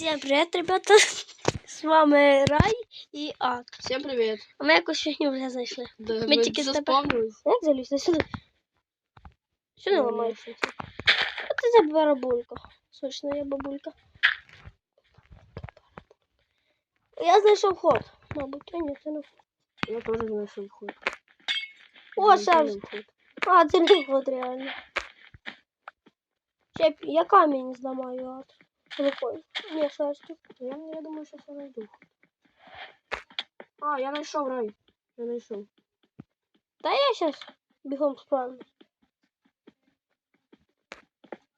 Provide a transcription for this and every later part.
Всем привет, ребята! С вами Рай і Ак. Всем привет. А ми якусь фігню вже знайшли. Да, Мы мы тільки з тебе-. Як залізти сюди? Що не ламається? А ти за барабулька. Сочна я бабулька. Я знайшов ход. Мабуть, а ні, це не ход. Я тоже нашел ход. О, Я Саш. А, це не ход реально. Ще я камінь зламаю от рукою. Ні, шерстю. Я, я думаю, сейчас я найду. А, я нашел рай. Я нашел. Та я щас бігом справлюсь.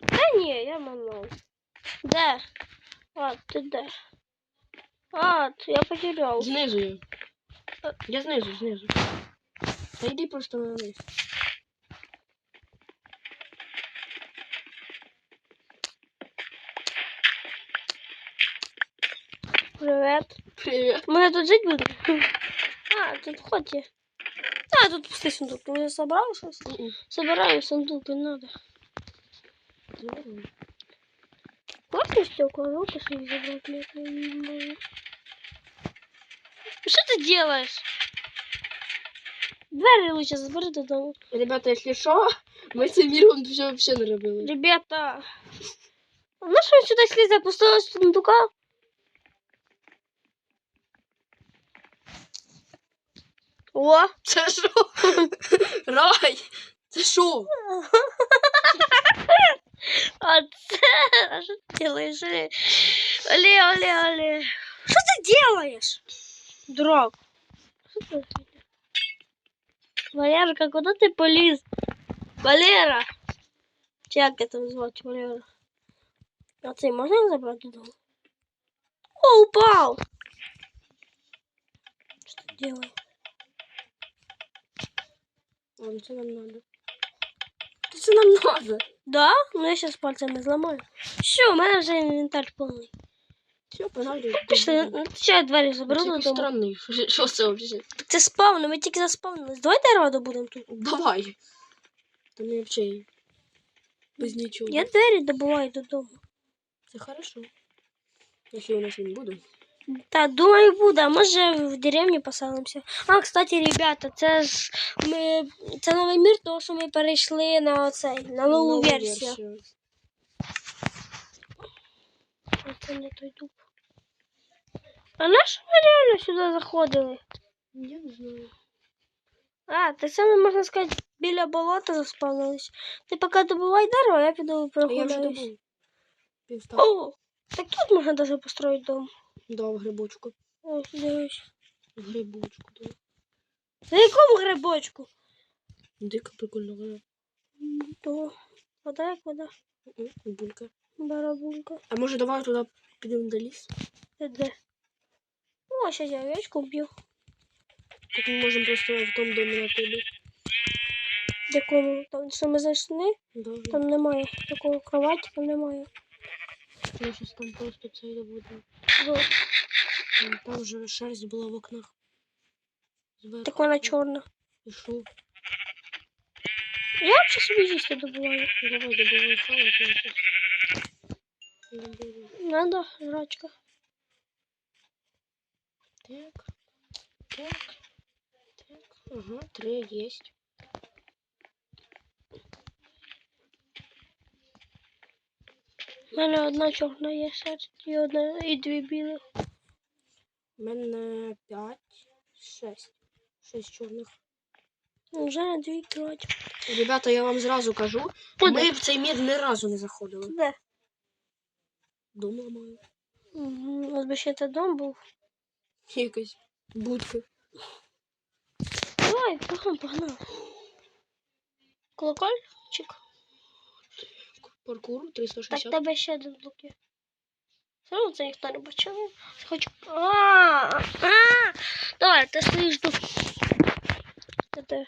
Та ні, я манув. Де? А, ти де? А, т- я потеряв. Знизу я. Знизу, знизу. Та йди просто на низ. Привет. Привет. Ми тут жити будемо? А, тут хоть є. А, тут пустий сундук. Ти вже собрав щось? Собираю сундук, не надо. Класно стекла, нет, не могу. Что ты делаешь? Двері лучше забери додому. Ребята, если что, мы с миром все вообще наробили. Ребята, на що сюди слізе пустого сундука? О! Це що? Рай! Це що? А це... А що ти делаєш? Оле, оле, оле, оле. Що ти делаєш? Дурак. Що ти? Валерка, куди ти поліз? Валера! Чи як я там звати Валера? А цей можна забрати додому? О, упал! Що ти делаєш? Ладно, це нам надо. Це нам надо. Да? Ну я сейчас пальцами зламаю. Все, у мене вже інвентар повний. Все, погнали. Пішли, ну, ще я двері заберу Це додому. странний. Що- це взагалі? Так це спавно, ми тільки заспавнились. Давай дерева добудемо тут. Давай. Та ми взагалі без нічого. Я двері добуваю додому. Це хорошо. Якщо у нас він буде. Та думаю буде, а може в деревні поселимося. А, кстати, ребята, це ж ми. Це новий мір, тому що ми перейшли на оцей, на нову версію. Це не той дуб. А на що ми реально сюди заходили? Я не знаю. А, так само можна сказати, біля болота заспавнились. Ти поки добувай дерево, я піду А я вже прогуляюсь. добув. Півстав. О, так тут можна даже построить дом. Дав грибочку. Ось, дивись. Грибочку, да. На якому грибочку? Дика прикольно вона. То вода як вода. Булька. Барабулька. А може давай туди підемо до лісу? Це де? О, сейчас я овечку вб'ю. Так ми можемо просто в тому домі на тобі. В якому там, що ми зайшли, да. там немає такого кровати, там немає. Ми щось там просто це добудемо. Ну, Там, там же шерсть була в окнах. Зверху. так вона чорна. І що? Я взагалі собі їсти добуваю. Давай добувай хавати. Не буду. Надо, жрачка. Так. Так. Так. Ага, три есть. У мене одна чорна є шерсть і одна і дві білих. У мене п'ять, шесть. Шесть чорних. Вже на дві кілоті. Ребята, я вам зразу кажу, Куди? ми в цей мір ні разу не заходили. Де? Дом ламаю. Угу. У нас би ще це дом був. Якась будка. Давай, погнали, погнали. Колокольчик. Паркур Так, 360. тебе ще один блок є. Все одно це ніхто не бачив. Хочу. А, давай, ти стоїш тут.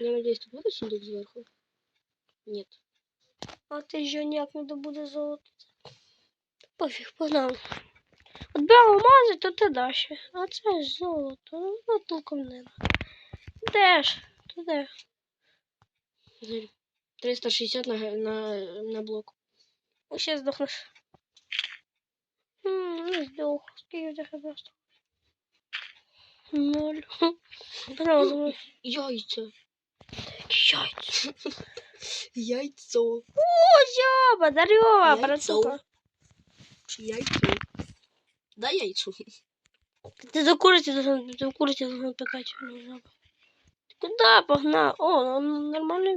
Я надеюсь, тут буде сундук зверху? Нет. А ти ж ніяк не добуде золото. Пофіг, погнали. От би алмази, то ти даш. А це ж золото. Ну, толком не. надо. Де ж? То де? 360 на, на, на блок. Ще здохнеш. М, Не здох. Скільки в тебе просто? Ноль. Разом. Яйця. Яйця. Яйцо. Жаба, Дарьова, Яйцо. братуха. Чи яйцо? Дай яйцо. Ти до куриці должен, ти до куриці должен пикати. ну, жаба. Ти куди погнав? О, ну, нормальний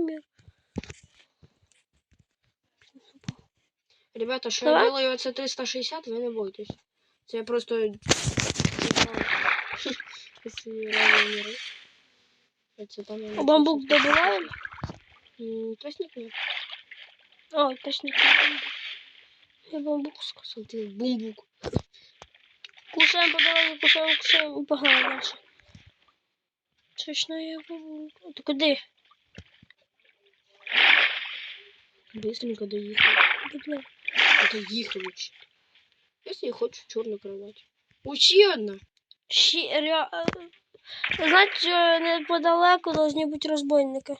Ребята, що Давай. я делаю оце 360, ви не бойтесь. Це я просто... А бамбук добиваємо? Тростник нет. О, точно. бамбук. Я бамбук сказав. Ты бумбук. Кушаємо по дорозі, кушаємо, кушаємо і погнали далі. Точно я бамбук. Ти куди? Быстренько доїхав. Бідно. Это їхав вообще. Если я хочу чорну кровать. Учи одна. Ще ре... е, Значить, е, неподалеку должні бути розбойники.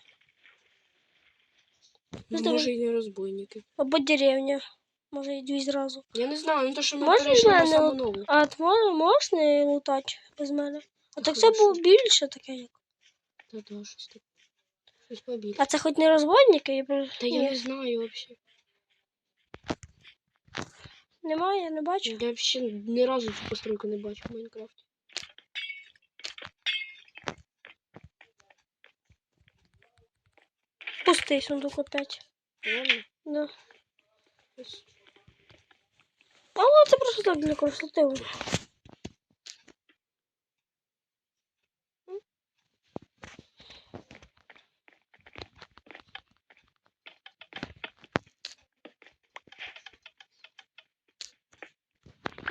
Ну, давай. Може і не розбойники. Або деревня. Може і дві зразу. Я не знаю, ну то, що ми Можна перейшли на мене саму от- нову. А от можна, можна і лутати без мене? А так це Хорошо. було більше таке як. Та да, щось таке. Щось побільше. А це хоч не розбойники? Я... про- Та я Ні. не знаю вообще. Немає, я не бачу. Я вообще ні разу цю постройку не бачу в Майнкрафті. Пустий сундук опять. Реально? Да. Ось. Але це просто так для красоти.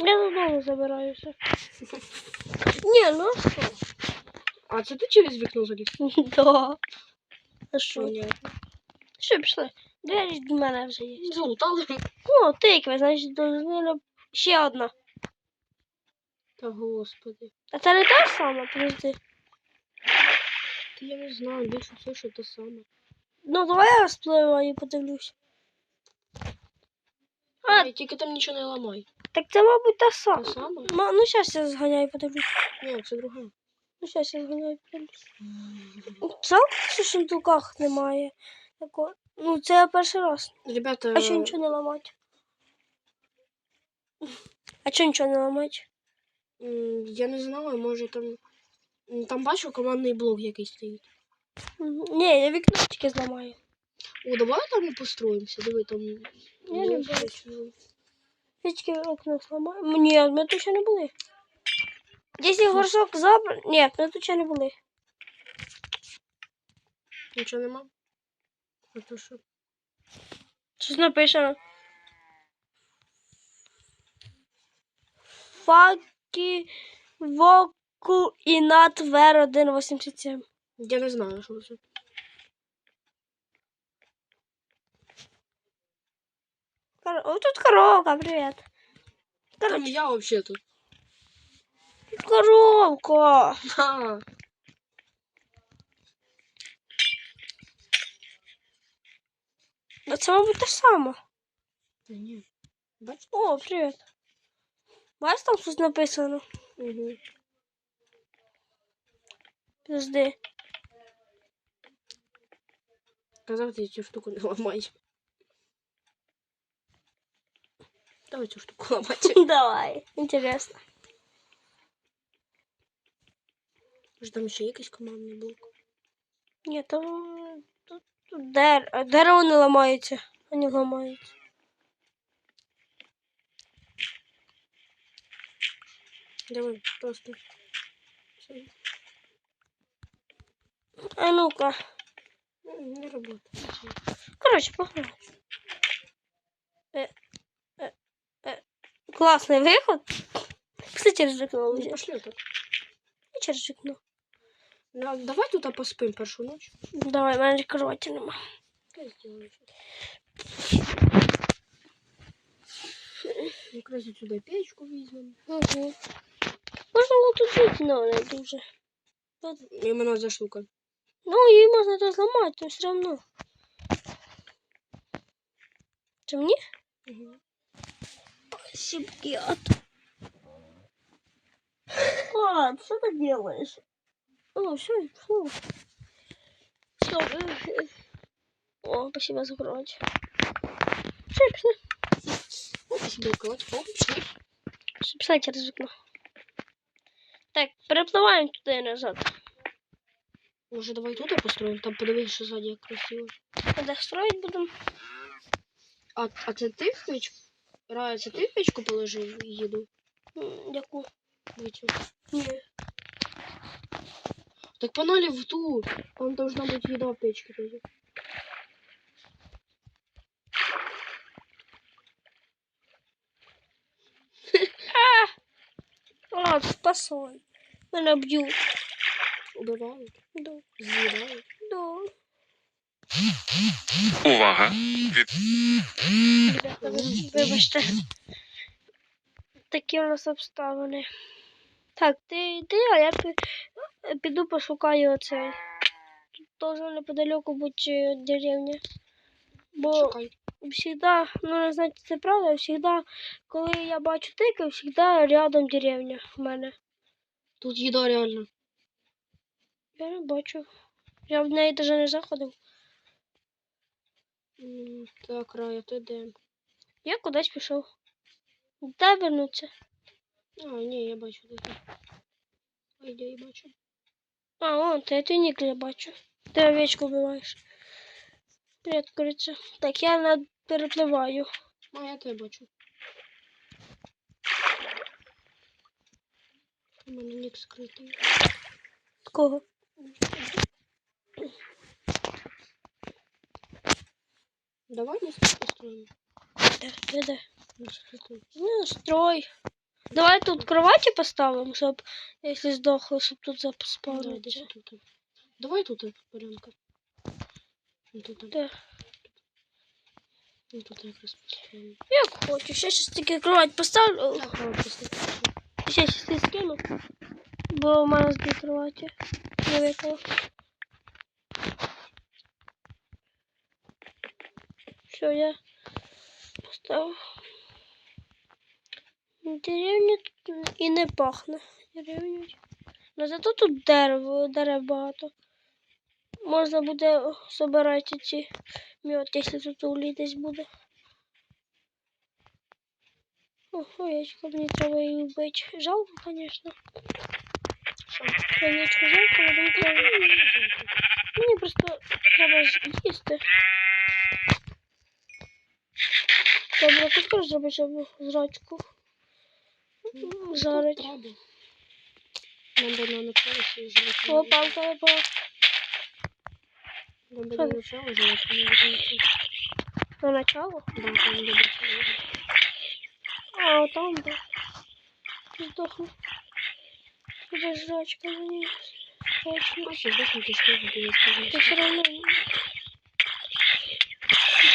Я додому забираюся. Ні, ну що? А це ти через вікно заліз? Да. А що? Понятно. Що пішли? Двері до мене вже є. Залутали. Ну, тикви, значить, дозвонила ще одна. Та господи. А це не та сама, подожди. Та я не знаю, більше все, що те саме. Ну, давай я розпливаю і подивлюсь. А. Тільки там нічого не ламай. Так це, мабуть, та сама. саме? Ма- Ну, зараз я зганяю подивлюсь. Ні, це друге. Ну, зараз я зганяю подивлюсь. Що в сундуках немає. Такого. Ну, це я перший раз. Ребята, А що нічого не ламати? А що нічого не ламати? м, я не знаю, може там. м, Там бачу командний блок якийсь стоїть. Ні, я вікно тільки зламаю. О, давай там і построїмося. Диви там. Я не бачу. окно зламаю. М, Ні, ми тут ще не були. Якщо горшок забрати... Ні, ми тут ще не були. Нічого нема. Що? Щось напишемо. Факі Воку і Вер 187. Я не знаю, що це. Кор... О, тут коровка, привіт. Там Короче, я вообще тут. тут коровка. Ха. А це, мабуть, те ж саме. Та ні. Бачиш? О, привіт. Бачиш, там щось написано. Угу. Подожди. Казав, ти цю штуку не ламай. Давай цю штуку ламати. Давай. Інтересно. Може там ще якийсь командний блок. Ні, там тут, тут дер... а дерево не ламається. Вони ламаються. Давай, просто. Все. А ну-ка. М, Не работает. Короче, погнали. Э, э, э. Классный выход. Кстати, разжигнул Не уже. пошли так. Я разжигнул. Ну, давай тут поспим першу ніч. Давай, в мене кровати нема. Я сделаю щас. Якраз сюди печку візьмемо. Угу. Можна було тут жити, але не дуже. Тут- Іменно за штука. Ну, її можна тут зламати, то все одно. Це мені? Угу. Щипкет. А, что ты делаешь? О, все, фу. Все. О, спасибо за кровать. Все, пішли. Оп, себе колоть, оп, пішли. Щоб сайті ризикну. Так, перепливаємо туди і назад. Може, давай тут построїмо, там подивись, що ззаді як красиво. А де строїть будемо? А, а це ти в Ти в печку положив їду? М, Яку? Витю. Ні. Так погнали в ту. Там должна быть еда в печке тоже. А, спасай. Мене б'ють. Убивают, Да, съедают. да. Увага! Від... Вибачте. Такі у нас обставини. Так, ти йди, а я піду пошукаю оцей. Тут должна неподалеку бути е, деревня. Бо Шукай. всегда, ну не знаю, це правда, всегда, коли я бачу тики, всегда рядом деревня в мене. Тут еда реально. Я не бачу. Я в неї навіть не заходив. Так, Рая, ти де? Я кудись пішов. Де вернуться? А, ні, я бачу де ти. А де я бачу? А, вон, ти, ти нік я бачу. Ти овечку вбиваєш. Привіт, куриця. Так, я над перепливаю. А, я тебе бачу. У мене нік скритий. Кого? Давай ми тут построїмо. Де, де, де? Ну, скритий. Ну, строй. Давай тут кроваті поставимо, щоб, якщо здохли, щоб тут Да, заспавнити. десь тут. Давай тут порядка. Ну, Тут, Де? ну, тут якраз построїмо. Як хочеш. Я щас тільки кровать поставлю. Так, Рая, просто. Ще щас ти скину. Бо в мене дві кроваті. Не Виклав. Я поставив. Деревня тут і не пахне. Деревня. Ну зато тут дерево, дерев багато. Можна буде збирати ці мед, якщо тут улі десь буде. О, овечка, мені треба її вбити. Жалко, звісно. Овечку жалко, але мені треба. Мені просто треба їсти. Добре, тут теж зробити, щоб зрачку жарить. Нам би на начало свої животи. О, палка випала. Нам би Що на начало животи не видно. На начало. Да, там не буде. А, там, да. Здохну. Тебе жрачка мені. Точно. А ще здохнути з того буде Ты все равно...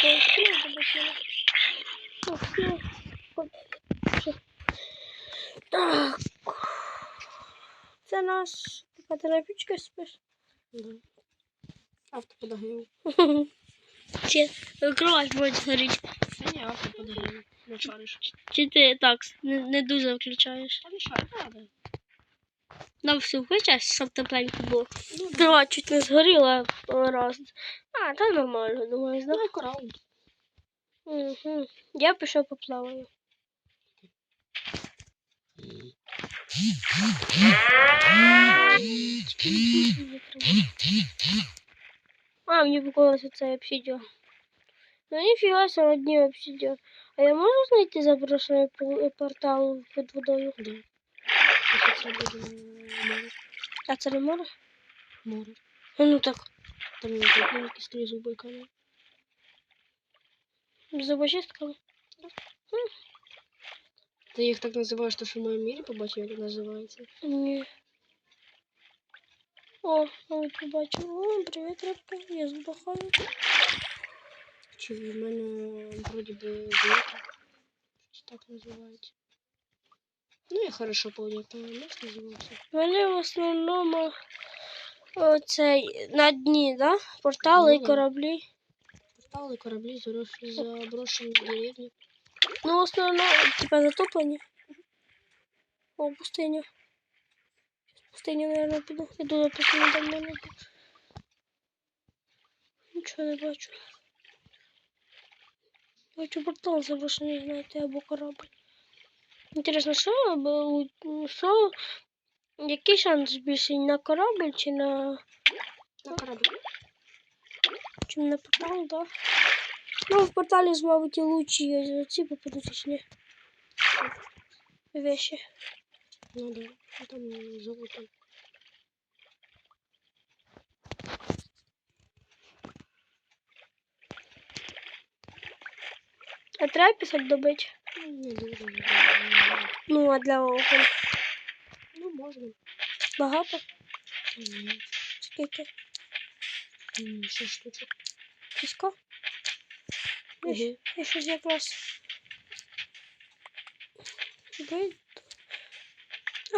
Да, успела добавила. Так. Це наш... Така пічці спиш? Да. Авто подогрів. Чи кровать буде горіти? Та ні, авто подогрів. Не шариш. Чи ти так не, не дуже включаєш? Та не шариш, треба. Нам все включаєш, щоб тепленько було. Ну. Кровать чуть не згоріла раз. А, та нормально, думаю, да? Давай кораунд. Угу. Я пішов поплаваю. А, мені показалось цей обсидіан. Ну ніфіга себе одні обсидіан. А я можу знайти заброшений пол- портал під водою? Да. Якщо це буде море. А це не море? Море. Ну так, Там є такі якісь три зуби Камінь. з зубочистками. Ти їх так називаєш, то що в моєму мірі побачив, як називається. Ні. О, ой, побачив. О, привіт, рибка. Я здохаю. Чи в мене вроді би злота. Щось так називається. Ну, я хорошо помню, як нас називався. Вони в основному оцей на дні, да? Портали Ну і да. Кораблі. Портали, кораблі, зарос- заброшені деревні. Ну, основно, типа затоплені. О, пустиня. Пустиня, наверное, піду. Іду на пустиню давно не був. Нічого не бачу. Бачу портал заброшений, знаєте, або корабль. Інтересно, що, або, що, який шанс більший на корабль чи на, На кораблі. Чи на портал, да? Ну, в порталі, мабуть, і лучші ці попадуть, чи ні. Вещи. Ну да. А там золото. А треба писать? Не дуже. не дуже. Ну, а для окон Ну, можна. багато? Ні. Скільки? М, Шість штучок. Піска? Я, щ- Угу. я щось якраз. Вийду.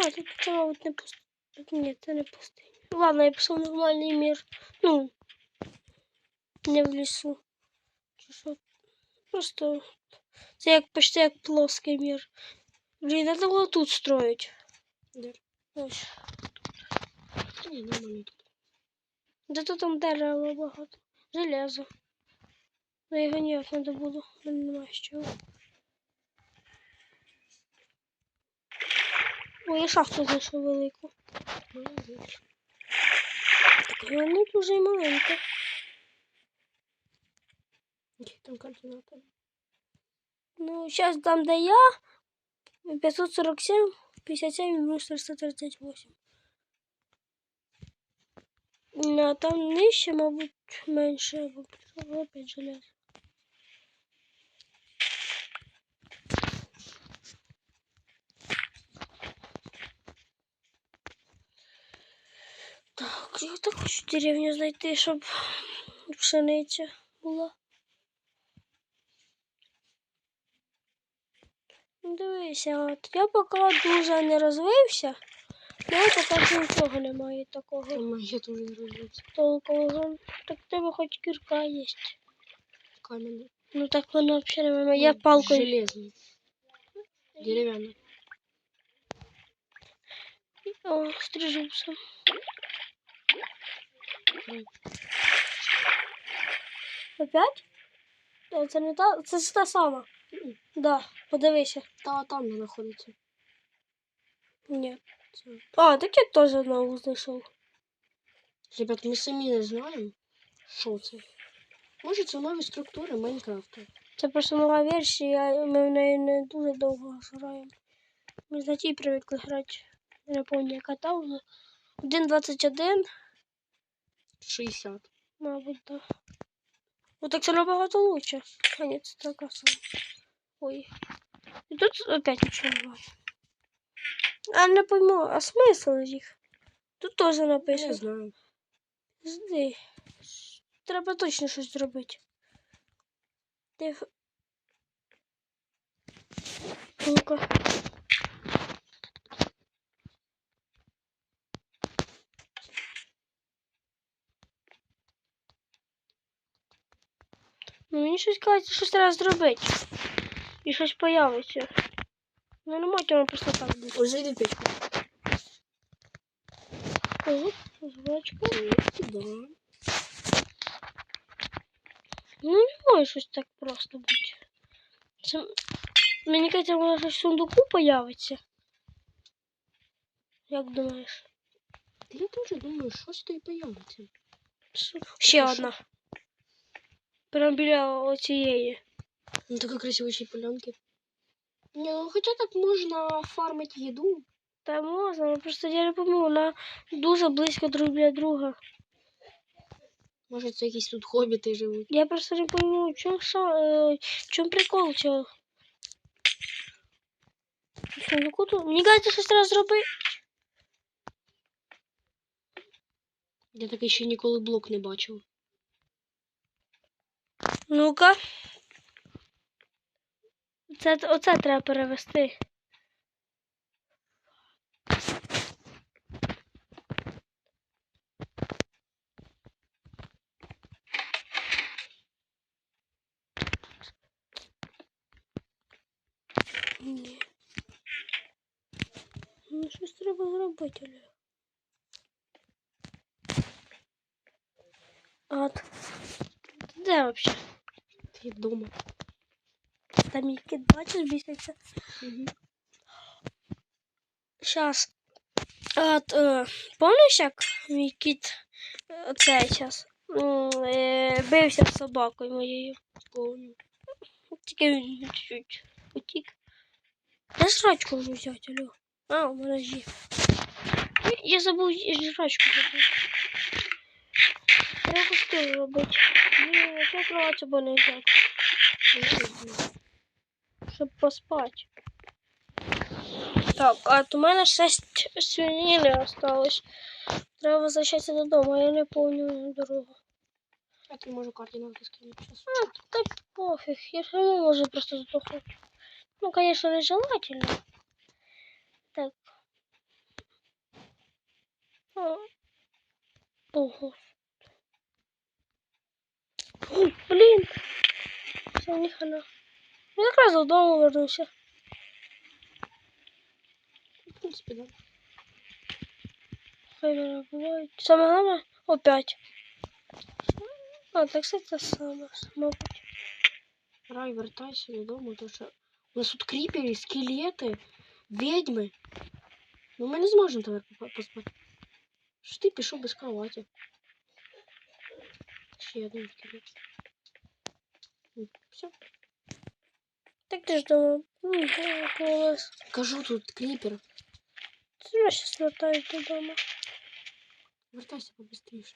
А, тут це, мабуть, не пустиня. Ні, це не пустиня. Ладно, я пішов в нормальний мір. Ну, не в лісу. Чи що? Просто це як почти як плоский мір. Блін, треба було тут строїть. Де? Ось. Ні, нормально тут. Зато там дерева багато. Железо. Ну його ніяк не добуду. мене немає з чого. Ой, я шахту знайшов велику. Молодець. І вона дуже й маленька. Які там координати? Ну, зараз там, де я, 547, 57 мінус 338. Ну, а там нижче, мабуть, менше, або опять железо. Так, я так хочу деревню знайти, щоб пшениця була. Ну, Дивися, от я поки дуже не розвився, я поки нічого немає такого Там я теж не розуміюся. толкового. Так в тебе хоч кірка є. Кам'яний. Ну так воно взагалі немає. Я Ну, палкою. Железний. Дерев'яний. О, стрижуся. Ой. Опять? О, Це не та. Це ж та сама. Мгм. Да, подивися. Та там не знаходиться. Ні. А, так я теж нову знайшов. Ребят, ми самі не знаємо, що це. Може, це нові структури Майнкрафта. Це просто нова версія, ми в неї не дуже довго граємо. Ми з Натій привикли грати. Я не пам'ятаю, яка там вже. 1.21, 60. мабуть, так. Да. Ну так це набагато лучше. А ні, це така сама. Ой. І тут опять нічого немає. А не пойму, а смисл їх? Тут теж Не написано. знаю. Жди. Треба точно щось зробити. Ти... Ну-ка. Ну, мені щось кажеться, щось треба зробити. І щось появиться. Ну, не може воно просто так бути. Ось зайди в печку. Ого, звичка. Да. Ну, не може щось так просто бути. Це... Мені кажеться, може щось в сундуку появиться. Як думаєш? Я теж думаю, щось то й появиться. Що? Ще Хорошо. одна. Прям біля оцієї. Ну, такі красиві полянки. Ну хоча так можна фармити їду. Та можна, але просто я не пам'ятаю, вона дуже близько друг біля друга. Може, це якісь тут хобіти живуть. Я просто не пойму, в чому, е, в чому прикол цього. Сундуку тут? Мені кажеться, щось треба зробити. Я такий ще ніколи блок не бачив. Ну-ка. Це оце треба перевести. Ні. Ну щось треба зробити, Олег. От. Де взагалі? Ти дома. Там мій кіт, бачиш, біситься. Угу. От, е, помниш, як мій кіт цей час е, бився з собакою моєю? Тільки він чуть утік. Де жрачку вже взяти, алло? А, в мережі. Я забув жрачку забути. Треба що робити? Ні, я кровать собі не взяти, щоб поспати. Так, а от у мене шесть свинини осталось. Треба возвращатися додому, а я не помню дорогу. Я тобі можу координати скинути. Щас. А, да пофиг, я все равно можно просто сдохнуть. Ну, конечно, нежелательно. Так. А. Ого. Блин. Все, не хана. Я как раз додому вернуся. В принципі, да. Хай мене буває. Саме головне опять. А, так це те саме, мабуть. Рай, вертайся додому, тому що у нас тут кріпери, скелети, відьми. Ну ми не зможемо тепер попа- поспати. Що ти пішов без кроваті? Ще один скелет. Все. Так ти ж думав, ну, колос. Кажу тут кріпер. Це я сейчас вертаюсь додому. Вертайся побыстріше.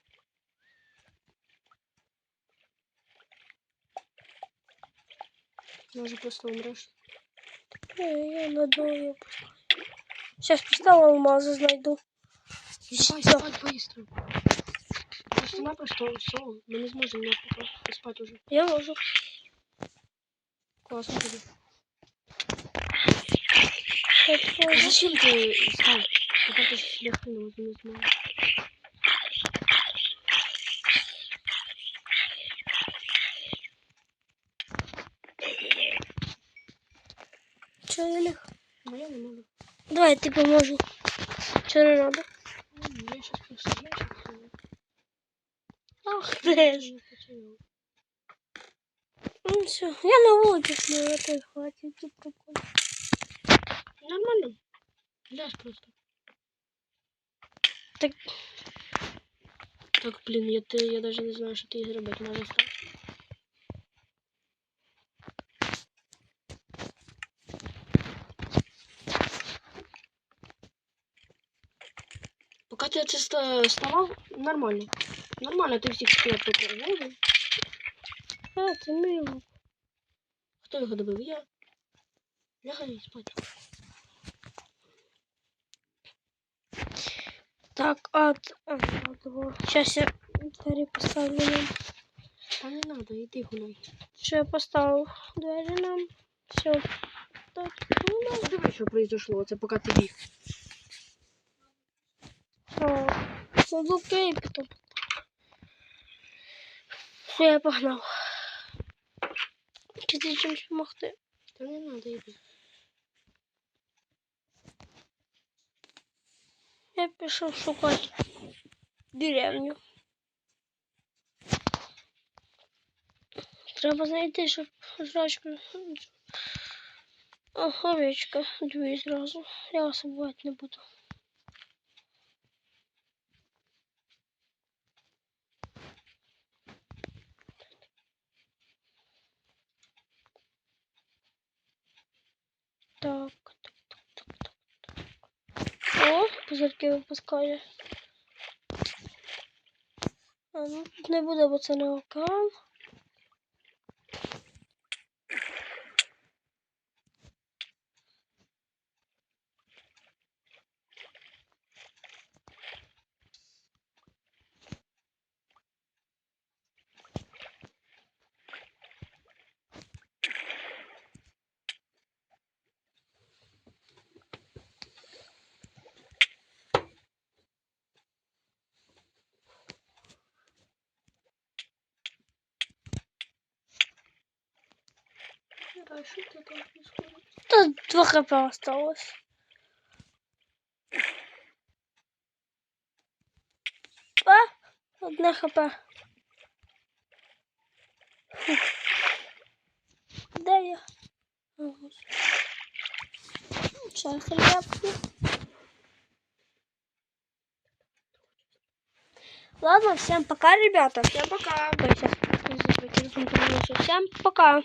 Може просто умреш. Не, я надую. Сейчас поставлю алмазы знайду. Давай Всё. спать быстро. Просто-напросто все, ми не зможемо ніяк поспати уже. Я можу. Класно тобі. Так, А можу. зачем ти став? Тепер ти ж шляхи не не зможеш. Чё, я лег? А я не можу. Давай, ты поможу. Что не надо? М, Я щас просто ящик сниму. Ах ты ж. Ну все, я на воздух на этой хватит. Тут прикольно. Нормально. Ляж просто. Так. Так, блин, я, ты, я даже не знаю, що ти зробити. Надо стати. Поки ти це ста- ставав, нормально. Нормально, ти всіх спів попередив. А, это мило. Хто його добив? Я. Лягай спати. Так, от... Сейчас я двери поставлю нам. Та не надо, іди гуляй. Что я поставил двери нам? Все. Так, ну да. Подивись, що произошло, це поки ти біг. О, сундуки потом. Все, я погнал. Чи ти чимось допомогти? Та не надо, іди. Я пішов шукати деревню. Треба знайти, щоб жрачку. Овечка, дві зразу. Я вас обувати не буду. Так, так, так, так, так, так. О, випускає. А, ну, тут не буде, бо це не океан. А там происходит? Та два хп осталось. А, одне хп. Де я? Ще хлібку. Ладно, всем пока, ребята. Всем пока. Сейчас, Всем пока.